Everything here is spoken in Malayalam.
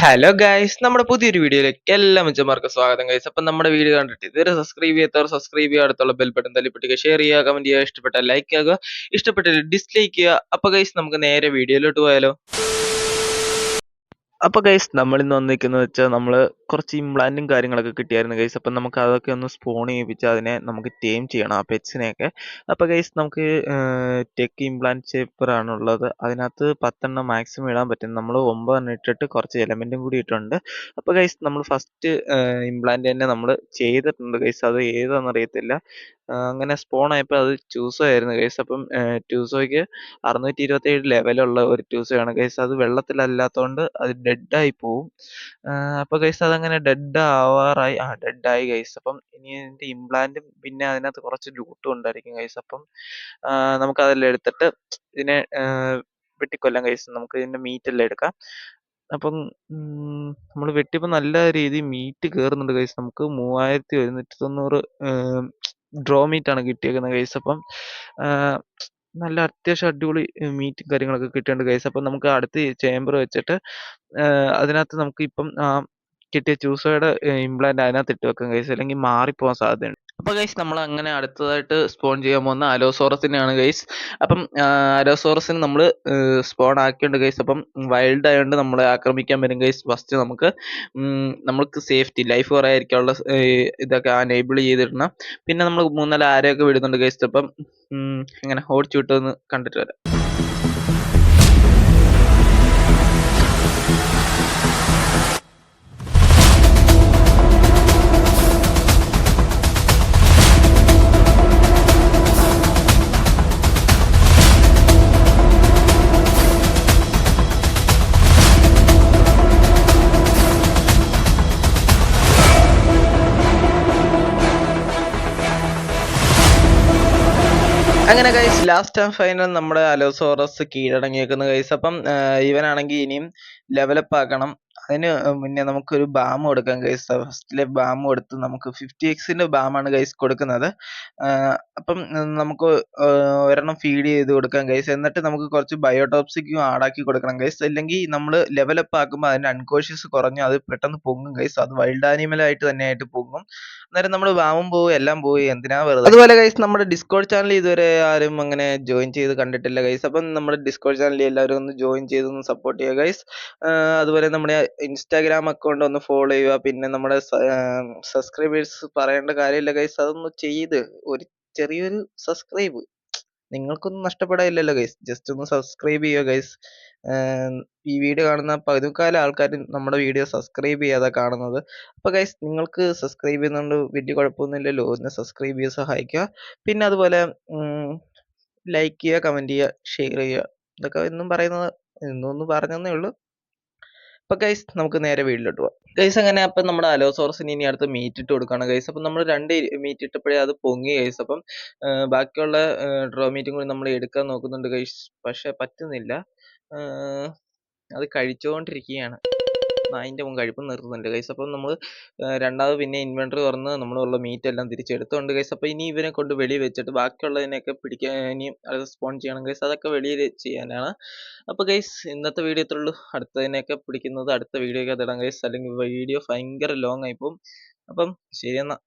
ഹലോ ഗൈസ് നമ്മുടെ പുതിയൊരു വീഡിയോയിലേക്ക് എല്ലാ മിച്ചന്മാർക്കും സ്വാഗതം ഗൈസ് അപ്പം നമ്മുടെ വീഡിയോ കണ്ടിട്ട് ഇതുവരെ സബ്സ്ക്രൈബ് ചെയ്യാത്തവർ സബ്സ്ക്രൈബ് ചെയ്യുക അടുത്തുള്ള ബെൽ ബട്ടൺ തല്ലിപ്പിട്ടുക ഷെയർ ചെയ്യുക കമന്റ് ചെയ്യുക ഇഷ്ടപ്പെട്ട ലൈക്ക് ആകുക ഇഷ്ടപ്പെട്ടിട്ട് ഡിസ്ലൈക്ക് ചെയ്യുക. അപ്പോൾ ഗൈസ് നമുക്ക് നേരെ വീഡിയോയിലോട്ട് പോയാലോ. അപ്പോൾ ഗൈസ് നമ്മൾ ഇന്ന് വന്നിരിക്കുന്നത് വെച്ചാൽ നമ്മൾ കുറച്ച് ഇംപ്ലാന്റും കാര്യങ്ങളൊക്കെ കിട്ടിയായിരുന്നു ഗൈസ് അപ്പം നമുക്ക് അതൊക്കെ ഒന്ന് സ്പോൺ ചെയ്യിപ്പിച്ച് അതിനെ നമുക്ക് ടേം ചെയ്യണം ആ പെറ്റ്സിനെയൊക്കെ അപ്പോൾ ഗൈസ് നമുക്ക് ടെക് ഇംപ്ലാന്റ് ചേപ്പർ ഉള്ളത് അതിനകത്ത് പത്തെണ്ണം മാക്സിമം ഇടാൻ പറ്റും. നമ്മൾ ഒമ്പതെണ്ണം ഇട്ടിട്ട് കുറച്ച് എലമെന്റും കൂടി ഇട്ടിട്ടുണ്ട്. അപ്പോൾ ഗൈസ് നമ്മൾ ഫസ്റ്റ് ഇംപ്ലാന്റ് തന്നെ നമ്മൾ ചെയ്തിട്ടുണ്ട് ഗൈസ് അത് ഏതാണെന്ന് അറിയത്തില്ല. അങ്ങനെ സ്പോൺ ആയപ്പോൾ അത് ട്യൂസോ ആയിരുന്നു ഗൈസ് അപ്പം ട്യൂസോയ്ക്ക് അറുന്നൂറ്റി ഇരുപത്തേഴ് ലെവലുള്ള ഒരു ട്യൂസോയാണ് ഗൈസ് അത് വെള്ളത്തിലല്ലാത്തതുകൊണ്ട് അത് ഡെഡായി പോവും. അപ്പോൾ ഗൈസ് അതങ്ങനെ ഡെഡ് ആവാറായി. ആ ഡെഡായി ഗൈസ് അപ്പം ഇനി എന്റെ ഇംപ്ലാന്റും പിന്നെ അതിനകത്ത് കുറച്ച് ലൂട്ടും ഉണ്ടായിരിക്കും ഗൈസ് അപ്പം നമുക്ക് നമുക്കതെല്ലാം എടുത്തിട്ട് ഇതിനെ വെട്ടിക്കൊല്ലാം ഗൈസ് നമുക്ക് ഇതിന്റെ മീറ്റെല്ലാം എടുക്കാം. അപ്പം നമ്മൾ വെട്ടിയപ്പോൾ നല്ല രീതിയിൽ മീറ്റ് കയറുന്നുണ്ട് ഗൈസ് നമുക്ക് മൂവായിരത്തി ഒരുന്നൂറ്റി തൊണ്ണൂറ് ഡ്രോ ആണ് കിട്ടിയേക്കുന്നത് ഗൈസ് അപ്പം നല്ല അത്യാവശ്യം അടിപൊളി മീറ്റും കാര്യങ്ങളൊക്കെ കിട്ടിയിട്ടുണ്ട് ഗൈസ് അപ്പം നമുക്ക് അടുത്ത ചേമ്പർ വെച്ചിട്ട് അതിനകത്ത് നമുക്ക് ഇപ്പം കിട്ടിയ ചൂസയുടെ ഇംപ്ലാന്റ് അതിനകത്ത് ഇട്ട് വെക്കാൻ ഗൈസ് അല്ലെങ്കിൽ മാറിപ്പോകാൻ സാധ്യതയുണ്ട്. അപ്പോൾ ഗൈസ് നമ്മൾ അങ്ങനെ അടുത്തതായിട്ട് സ്പോൺ ചെയ്യാൻ പോകുന്ന അലോസോറസിനെയാണ് ഗൈസ് അപ്പം അലോസോറസിന് നമ്മൾ സ്പോൺ ആക്കിയുണ്ട് ഗൈസ് അപ്പം വൈൽഡ് ആയതുകൊണ്ട് നമ്മളെ ആക്രമിക്കാൻ വരും ഗൈസ് ഫസ്റ്റ് നമുക്ക് നമ്മൾക്ക് സേഫ്റ്റി ലൈഫ് കുറേ ആയിരിക്കാനുള്ള ഇതൊക്കെ അനേബിൾ ചെയ്തിടണം. പിന്നെ നമ്മൾ മൂന്നാൽ ആരെയൊക്കെ വിടുന്നുണ്ട് ഗൈസ് അപ്പം ഇങ്ങനെ ഓടിച്ചു വിട്ടതെന്ന് കണ്ടിട്ട് വരാം. അങ്ങനെ ഗൈസ് ലാസ്റ്റ് ആൻഡ് ഫൈനൽ നമ്മുടെ അലോസോറസ് കീഴടങ്ങിയേക്കുന്ന ഗൈസ് അപ്പം ഇവനാണെങ്കിൽ ഇനിയും ലെവലപ്പ് ആക്കണം. അതിന് മുന്നേ നമുക്കൊരു ബാം കൊടുക്കാം ഗൈസ് ഫസ്റ്റിലെ ബാം കൊടുത്ത് നമുക്ക് ഫിഫ്റ്റി എക്സിന്റെ ബാമാണ് ഗൈസ് കൊടുക്കുന്നത്. അപ്പം നമുക്ക് ഒരെണ്ണം ഫീഡ് ചെയ്ത് കൊടുക്കാം ഗൈസ് എന്നിട്ട് നമുക്ക് കുറച്ച് ബയോടോപ്സിക്കും ആടാക്കി കൊടുക്കണം ഗൈസ് അല്ലെങ്കിൽ നമ്മൾ ലെവലപ്പ് ആക്കുമ്പോൾ അതിന്റെ അൺകോഷ്യസ് കുറഞ്ഞു അത് പെട്ടെന്ന് പൊങ്ങും ഗൈസ് അത് വൈൽഡ് ആനിമലായിട്ട് തന്നെയായിട്ട് പൊങ്ങും. അന്നേരം നമ്മൾ ബാമും പോയി എല്ലാം പോയി എന്തിനാ വെറുതെ? അതുപോലെ ഗൈസ് നമ്മുടെ ഡിസ്കോഡ് ചാനൽ ഇതുവരെ ആരും അങ്ങനെ ജോയിൻ ചെയ്ത് കണ്ടിട്ടില്ല ഗൈസ് അപ്പം നമ്മുടെ ഡിസ്കോഡ് ചാനലിൽ എല്ലാവരും ഒന്ന് ജോയിൻ ചെയ്ത് ഒന്ന് സപ്പോർട്ട് ചെയ്യുക ഗൈസ് അതുപോലെ നമ്മുടെ ഇൻസ്റ്റാഗ്രാം അക്കൗണ്ട് ഒന്ന് ഫോളോ ചെയ്യുക. പിന്നെ നമ്മുടെ സബ്സ്ക്രൈബേഴ്സ് പറയേണ്ട കാര്യമില്ല ഗൈസ് അതൊന്ന് ചെയ്ത് ഒരു ചെറിയൊരു സബ്സ്ക്രൈബ് നിങ്ങൾക്കൊന്നും നഷ്ടപ്പെടാനില്ലല്ലോ ഗൈസ് ജസ്റ്റ് ഒന്ന് സബ്സ്ക്രൈബ് ചെയ്യുക ഗൈസ് ഈ വീഡിയോ കാണുന്ന പകുതിക്കാല ആൾക്കാർ നമ്മുടെ വീഡിയോ സബ്സ്ക്രൈബ് ചെയ്യാതെ കാണുന്നത്. അപ്പോൾ ഗൈസ് നിങ്ങൾക്ക് സബ്സ്ക്രൈബ് ചെയ്യുന്നതുകൊണ്ട് വലിയ കുഴപ്പമൊന്നുമില്ലല്ലോ. ഒന്ന് സബ്സ്ക്രൈബ് ചെയ്ത് സഹായിക്കുക. പിന്നെ അതുപോലെ ലൈക്ക് ചെയ്യുക കമന്റ് ചെയ്യുക ഷെയർ ചെയ്യുക. ഇതൊക്കെ എന്നും പറയുന്നത് എന്നൊന്ന് പറഞ്ഞതേ ഉള്ളൂ. അപ്പോൾ ഗൈസ് നമുക്ക് നേരെ വീട്ടിലോട്ട് പോവാം. ഗൈസ് അങ്ങനെ അപ്പം നമ്മുടെ അലോസോറസിന് ഇനി അടുത്ത് മീറ്റ് ഇട്ട് കൊടുക്കുകയാണ് ഗൈസ് അപ്പം നമ്മൾ രണ്ട് മീറ്റ് ഇട്ടപ്പോഴേ അത് പൊങ്ങി ഗൈസ് അപ്പം ബാക്കിയുള്ള ഡ്രോ മീറ്റും കൂടി നമ്മൾ എടുക്കാൻ നോക്കുന്നുണ്ട് ഗൈസ് പക്ഷെ പറ്റുന്നില്ല. അത് കഴിച്ചുകൊണ്ടിരിക്കുകയാണ് അതിന്റെ മുൻ കഴിപ്പ് നിർത്തുന്നുണ്ട് ഗൈസ് അപ്പം നമ്മൾ രണ്ടാമത് പിന്നെ ഇൻവെന്ററി തുറന്ന് നമ്മളുള്ള മീറ്റ് എല്ലാം തിരിച്ചെടുത്തുകൊണ്ട് ഗൈസ് അപ്പോൾ ഇനി ഇവരെ കൊണ്ട് വെളിയിൽ വെച്ചിട്ട് ബാക്കിയുള്ളതിനെയൊക്കെ പിടിക്കാൻ ഇനിയും അത് സ്പോൺ ചെയ്യണം ഗൈസ് അതൊക്കെ വെളിയിൽ ചെയ്യാനാണ്. അപ്പോൾ ഗൈസ് ഇന്നത്തെ വീഡിയോ ഇത്രയുള്ളൂ അടുത്തതിനെയൊക്കെ പിടിക്കുന്നത് അടുത്ത വീഡിയോയ്ക്ക് ഇടാം ഗൈസ് അല്ലെങ്കിൽ വീഡിയോ ഭയങ്കര ലോങ് ആയിപ്പോവും അപ്പം ശരി എന്നാൽ